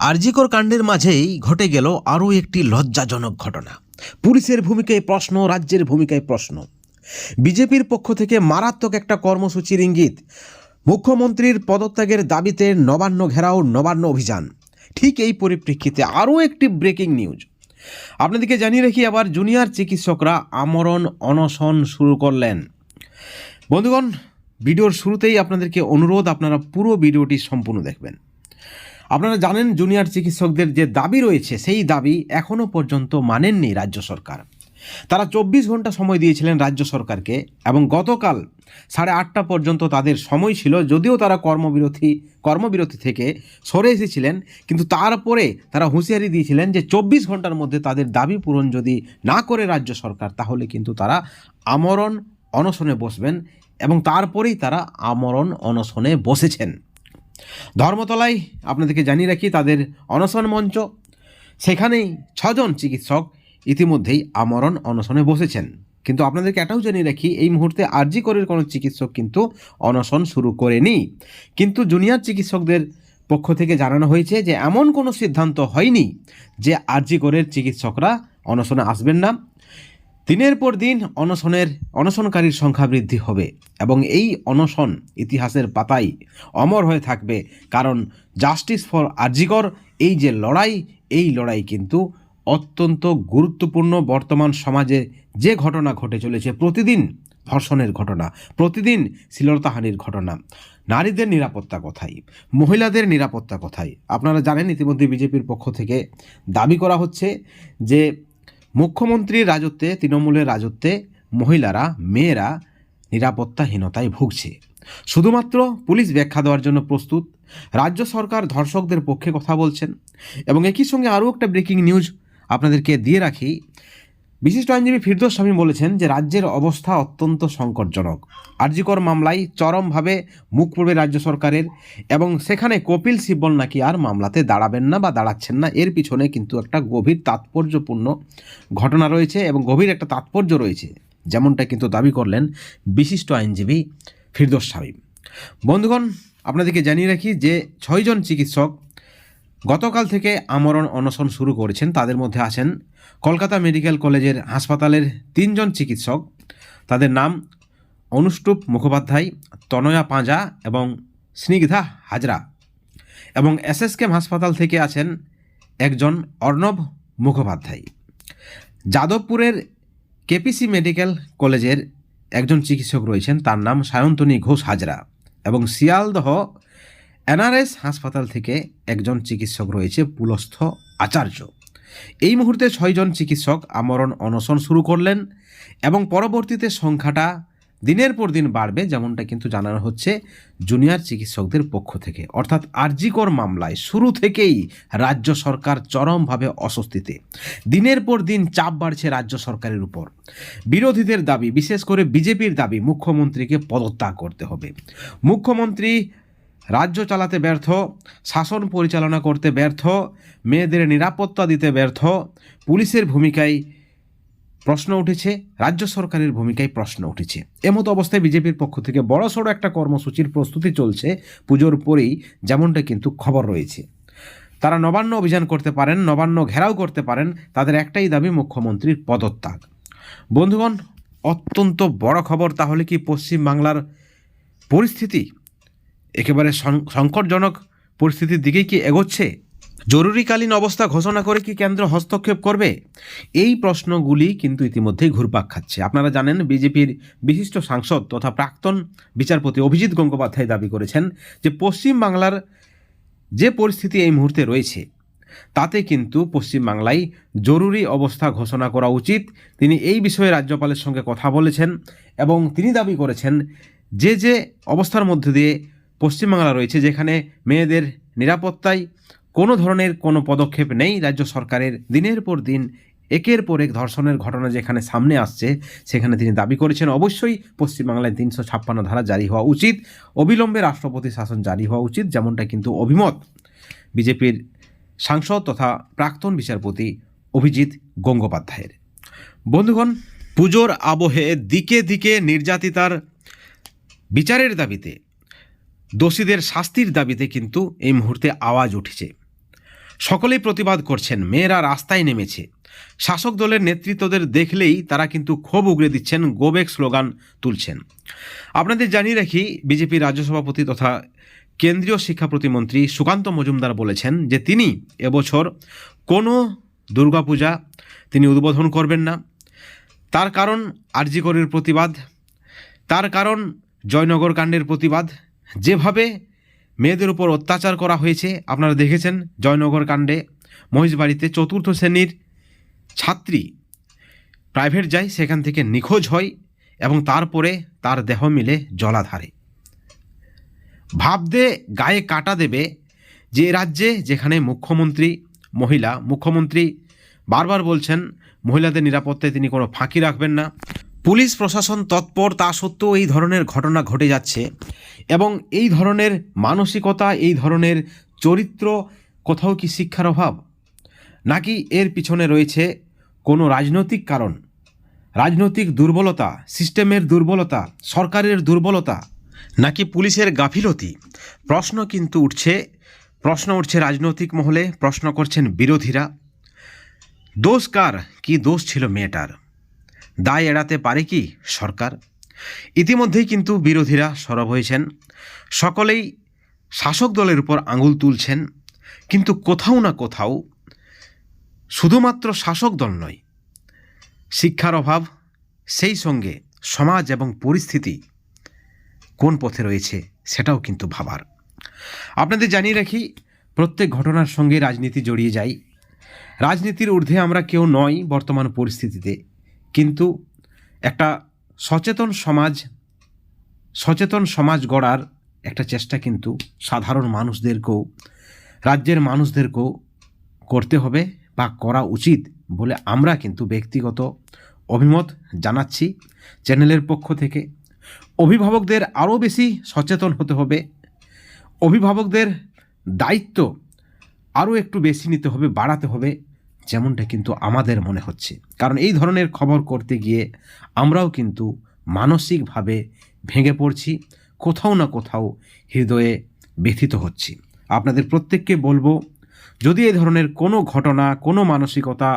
আরজিকর কাণ্ডের মাঝেই ঘটে গেল আরও একটি লজ্জাজনক ঘটনা। পুলিশের ভূমিকায় প্রশ্ন, রাজ্যের ভূমিকায় প্রশ্ন। বিজেপির পক্ষ থেকে মারাত্মক একটা কর্মসূচির ইঙ্গিত। মুখ্যমন্ত্রীর পদত্যাগের দাবিতে নবান্ন ঘেরাও, নবান্ন অভিযান। ঠিক এই পরিপ্রেক্ষিতে আরও একটি ব্রেকিং নিউজ। আপনাদেরকে জানিয়ে রাখি আবার জুনিয়র চিকিৎসকরা আমরণ, অনশন শুরু করলেন। বন্ধুগণ, ভিডিওর শুরুতেই আপনাদেরকে অনুরোধ, আপনারা পুরো ভিডিওটি সম্পূর্ণ দেখবেন। আপনারা জানেন জুনিয়র চিকিৎসকদের যে দাবি রয়েছে, সেই দাবি এখনও পর্যন্ত মানেননি রাজ্য সরকার। তারা চব্বিশ ঘণ্টা সময় দিয়েছিলেন রাজ্য সরকারকে এবং গতকাল সাড়ে আটটা পর্যন্ত তাদের সময় ছিল, যদিও তারা কর্মবিরতি কর্মবিরতি থেকে সরে এসেছিলেন, কিন্তু তারপরে তারা হুঁশিয়ারি দিয়েছিলেন যে চব্বিশ ঘণ্টার মধ্যে তাদের দাবি পূরণ যদি না করে রাজ্য সরকার, তাহলে কিন্তু তারা আমরণ অনশনে বসবেন এবং তারপরেই তারা আমরণ অনশনে বসেছেন। ধর্মতলায় আপনাদেরকে জানিয়ে রাখি, তাদের অনশন মঞ্চ। সেখানেই ছজন চিকিৎসক ইতিমধ্যেই আমরণ অনশনে বসেছেন। কিন্তু আপনাদেরকে এটাও জানিয়ে রাখি, এই মুহূর্তে আরজি করের কোনো চিকিৎসক কিন্তু অনশন শুরু করেনি। কিন্তু জুনিয়র চিকিৎসকদের পক্ষ থেকে জানানো হয়েছে যে, এমন কোনো সিদ্ধান্ত হয়নি যে আরজি করের চিকিৎসকরা অনশনে আসবেন না। দিনের পর দিন অনশনের, অনশনকারীর সংখ্যা বৃদ্ধি হবে এবং এই অনশন ইতিহাসের পাতায় অমর হয়ে থাকবে। কারণ জাস্টিস ফর আরজিকর এই যে লড়াই, এই লড়াই কিন্তু অত্যন্ত গুরুত্বপূর্ণ বর্তমান সমাজে যে ঘটনা ঘটে চলেছে, প্রতিদিন ধর্ষণের ঘটনা, প্রতিদিন শ্লীলতাহানির ঘটনা। নারীদের নিরাপত্তা কোথায়? মহিলাদের নিরাপত্তা কোথায়? আপনারা জানেন ইতিমধ্যে বিজেপির পক্ষ থেকে দাবি করা হচ্ছে যে মুখ্যমন্ত্রীর রাজত্বে, তৃণমূলের রাজত্বে মহিলারা, মেয়েরা নিরাপত্তাহীনতায় ভুগছে। শুধুমাত্র পুলিশ ব্যাখ্যা দেওয়ার জন্য প্রস্তুত, রাজ্য সরকার ধর্ষকদের পক্ষে কথা বলছেন। এবং একই সঙ্গে আরও একটা ব্রেকিং নিউজ আপনাদেরকে দিয়ে রাখি। বিশিষ্ট আইনজীবী ফিরদোস স্বামী বলেছেন যে রাজ্যের অবস্থা অত্যন্ত সংকটজনক। আরজিকর মামলায় চরমভাবে মুখ পড়বে রাজ্য সরকারের এবং সেখানে কপিল সিব্বল নাকি আর মামলাতে দাঁড়াবেন না বা দাঁড়াচ্ছেন না, এর পিছনে কিন্তু একটা গভীর তাৎপর্যপূর্ণ ঘটনা রয়েছে এবং গভীর একটা তাৎপর্য রয়েছে। যেমনটা কিন্তু দাবি করলেন বিশিষ্ট আইনজীবী ফিরদোস স্বামী। বন্ধুগণ, আপনাদেরকে জানিয়ে রাখি যে ছয়জন চিকিৎসক গতকাল থেকে আমরণ অনশন শুরু করেছেন। তাদের মধ্যে আছেন কলকাতা মেডিকেল কলেজের হাসপাতালের তিনজন চিকিৎসক। তাদের নাম অনুষ্টুপ মুখোপাধ্যায়, তনয়া পাঁজা এবং স্নিগ্ধা হাজরা এবং এসএসকেম হাসপাতাল থেকে আছেন একজন অর্ণব মুখোপাধ্যায়। যাদবপুরের কেপিসি মেডিকেল কলেজের একজন চিকিৎসক রয়েছেন। তার নাম সায়ন্তনী ঘোষ হাজরা এবং শিয়ালদহ এনআরএস হাসপাতাল থেকে একজন চিকিৎসক রয়েছে পুলস্থ আচার্য। এই মুহূর্তে ছয়জন চিকিৎসক আমরণ অনশন শুরু করলেন এবং পরবর্তীতে সংখ্যাটা দিনের পর দিন বাড়বে, যেমনটা কিন্তু জানানো হচ্ছে জুনিয়র চিকিৎসকদের পক্ষ থেকে। অর্থাৎ আরজিকর মামলায় শুরু থেকেই রাজ্য সরকার চরমভাবে অস্বস্তিতে। দিনের পর দিন চাপ বাড়ছে রাজ্য সরকারের উপর। বিরোধীদের দাবি, বিশেষ করে বিজেপির দাবি, মুখ্যমন্ত্রীকে পদত্যাগ করতে হবে। মুখ্যমন্ত্রী রাজ্য চালাতে ব্যর্থ, শাসন পরিচালনা করতে ব্যর্থ, মেয়েদের নিরাপত্তা দিতে ব্যর্থ, পুলিশের ভূমিকায় প্রশ্ন উঠেছে, রাজ্য সরকারের ভূমিকায় প্রশ্ন উঠেছে। এমতো অবস্থায় বিজেপির পক্ষ থেকে বড়সড় একটা কর্মসূচির প্রস্তুতি চলছে পুজোর পরেই, যেমনটা কিন্তু খবর রয়েছে। তারা নবান্ন অভিযান করতে পারেন, নবান্ন ঘেরাও করতে পারেন, তাদের একটাই দাবি মুখ্যমন্ত্রীর পদত্যাগ। বন্ধুগণ, অত্যন্ত বড় খবর, তাহলে কি পশ্চিমবাংলার পরিস্থিতি একেবারে সংকটজনক পরিস্থিতির দিকেই কি এগোচ্ছে? জরুরিকালীন অবস্থা ঘোষণা করে কি কেন্দ্র হস্তক্ষেপ করবে? এই প্রশ্নগুলি কিন্তু ইতিমধ্যেই ঘুরপাক খাচ্ছে। আপনারা জানেন, বিজেপির বিশিষ্ট সাংসদ তথা প্রাক্তন বিচারপতি অভিজিৎ গঙ্গোপাধ্যায় দাবি করেছেন যে পশ্চিমবাংলার যে পরিস্থিতি এই মুহূর্তে রয়েছে, তাতে কিন্তু পশ্চিমবাংলায় জরুরি অবস্থা ঘোষণা করা উচিত। তিনি এই বিষয়ে রাজ্যপালের সঙ্গে কথা বলেছেন এবং তিনি দাবি করেছেন, যে যে অবস্থার মধ্যে দিয়ে পশ্চিমবাংলা রয়েছে, যেখানে মেয়েদের নিরাপত্তায় কোনো ধরনের কোনো পদক্ষেপ নেই। রাজ্য সরকারের দিনের পর দিন, একের পর এক ধর্ষণের ঘটনা যেখানে সামনে আসছে, সেখানে তিনি দাবি করেছেন, অবশ্যই পশ্চিমবাংলায় তিনশো ছাপ্পান্ন ধারা জারি হওয়া উচিত। অবিলম্বে রাষ্ট্রপতি শাসন জারি হওয়া উচিত, যেমনটা কিন্তু অভিমত। বিজেপির সাংসদ তথা প্রাক্তন বিচারপতি অভিজিৎ গঙ্গোপাধ্যায়ের। বন্ধুগণ, পুজোর আবহে দিকে দিকে নির্যাতিতার বিচারের দাবিতে দোষীদের শাস্তির দাবিতে কিন্তু এই মুহূর্তে আওয়াজ উঠেছে। সকলেই প্রতিবাদ করছেন, মেয়েরা রাস্তায় নেমেছে। শাসক দলের নেতৃত্বদের দেখলেই তারা কিন্তু ক্ষোভ উগড়ে দিচ্ছেন, গোবেক স্লোগান তুলছেন। আপনাদের জানিয়ে রাখি, বিজেপি রাজ্য সভাপতি তথা কেন্দ্রীয় শিক্ষা প্রতিমন্ত্রী সুকান্ত মজুমদার বলেছেন যে তিনি এবছর কোনো দুর্গাপূজা তিনি উদ্বোধন করবেন না। তার কারণ আরজিকরের প্রতিবাদ, তার কারণ জয়নগর কাণ্ডের প্রতিবাদ যেভাবে মেয়েদের উপর অত্যাচার করা হয়েছে, আপনারা দেখেছেন জয়নগর কাণ্ডে মহিষবাড়িতে চতুর্থ শ্রেণির ছাত্রী প্রাইভেট যায়, সেখান থেকে নিখোঁজ হয় এবং তারপরে তার দেহ মিলে জলাধারে। ভাবতে গায়ে কাটা দেবে যে রাজ্যে যেখানে মুখ্যমন্ত্রী মহিলা, মুখ্যমন্ত্রী বারবার বলছেন, মহিলাদের নিরাপত্তায় তিনি কোনো ফাঁকি রাখবেন না। পুলিশ প্রশাসন তৎপর, তা সত্ত্বেও এই ধরনের ঘটনা ঘটে যাচ্ছে এবং এই ধরনের মানসিকতা, এই ধরনের চরিত্র কোথাও কি শিক্ষার অভাব? নাকি এর পিছনে রয়েছে কোনো রাজনৈতিক কারণ? রাজনৈতিক দুর্বলতা, সিস্টেমের দুর্বলতা, সরকারের দুর্বলতা, নাকি পুলিশের গাফিলতি? প্রশ্ন কিন্তু উঠছে, প্রশ্ন উঠছে রাজনৈতিক মহলে, প্রশ্ন করছেন বিরোধীরা। দোষ কার? কি দোষ ছিল মেয়েটার? দায় এড়াতে পারে কি সরকার? ইতিমধ্যেই কিন্তু বিরোধীরা সরব হয়েছেন। সকলেই শাসক দলের উপর আঙুল তুলছেন। কিন্তু কোথাও না কোথাও শুধুমাত্র শাসক দল নয়, শিক্ষার অভাব, সেই সঙ্গে সমাজ এবং পরিস্থিতি কোন পথে রয়েছে সেটাও কিন্তু ভাবার। আপনাদের জানিয়ে রাখি, প্রত্যেক ঘটনার সঙ্গে রাজনীতি জড়িয়ে যায়। রাজনীতির ঊর্ধ্বে আমরা কেউ নই বর্তমান পরিস্থিতিতে। কিন্তু একটা সচেতন সমাজ সচেতন সমাজ গড়ার একটা চেষ্টা কিন্তু সাধারণ মানুষদেরকেও, রাজ্যের মানুষদেরকেও করতে হবে বা করা উচিত বলে আমরা কিন্তু ব্যক্তিগত অভিমত জানাচ্ছি। চ্যানেলের পক্ষ থেকে অভিভাবকদের আরও বেশি সচেতন হতে হবে। অভিভাবকদের দায়িত্ব আরও একটু বেশি নিতে হবে, বাড়াতে হবে। যেমনটা কিন্তু আমাদের মনে হচ্ছে। কারণ এই ধরনের খবর করতে গিয়ে আমরাও কিন্তু মানসিকভাবে ভেঙে পড়ছি, কোথাও না কোথাও হৃদয়ে ব্যথিত হচ্ছি। আপনাদের প্রত্যেককে বলব, যদি এই ধরনের কোনো ঘটনা, কোনো মানসিকতা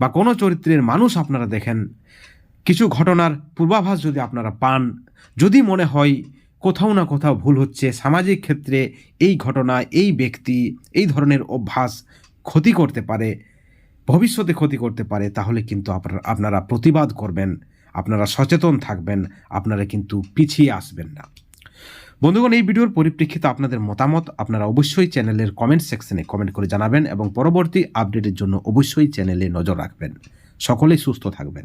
বা কোনো চরিত্রের মানুষ আপনারা দেখেন, কিছু ঘটনার পূর্বাভাস যদি আপনারা পান, যদি মনে হয় কোথাও না কোথাও ভুল হচ্ছে, সামাজিক ক্ষেত্রে এই ঘটনা, এই ব্যক্তি, এই ধরনের অভ্যাস ক্ষতি করতে পারে ভবিষ্যতে ক্ষতি করতে পারে, তাহলে কিন্তু আপনারা আপনারা প্রতিবাদ করবেন, আপনারা সচেতন থাকবেন, আপনারা কিন্তু পিছিয়ে আসবেন না। বন্ধুগণ, এই ভিডিওর পরিপ্রেক্ষিতে আপনাদের মতামত আপনারা অবশ্যই চ্যানেলের কমেন্ট সেকশনে কমেন্ট করে জানাবেন এবং পরবর্তী আপডেটের জন্য অবশ্যই চ্যানেলে নজর রাখবেন। সকলেই সুস্থ থাকবেন।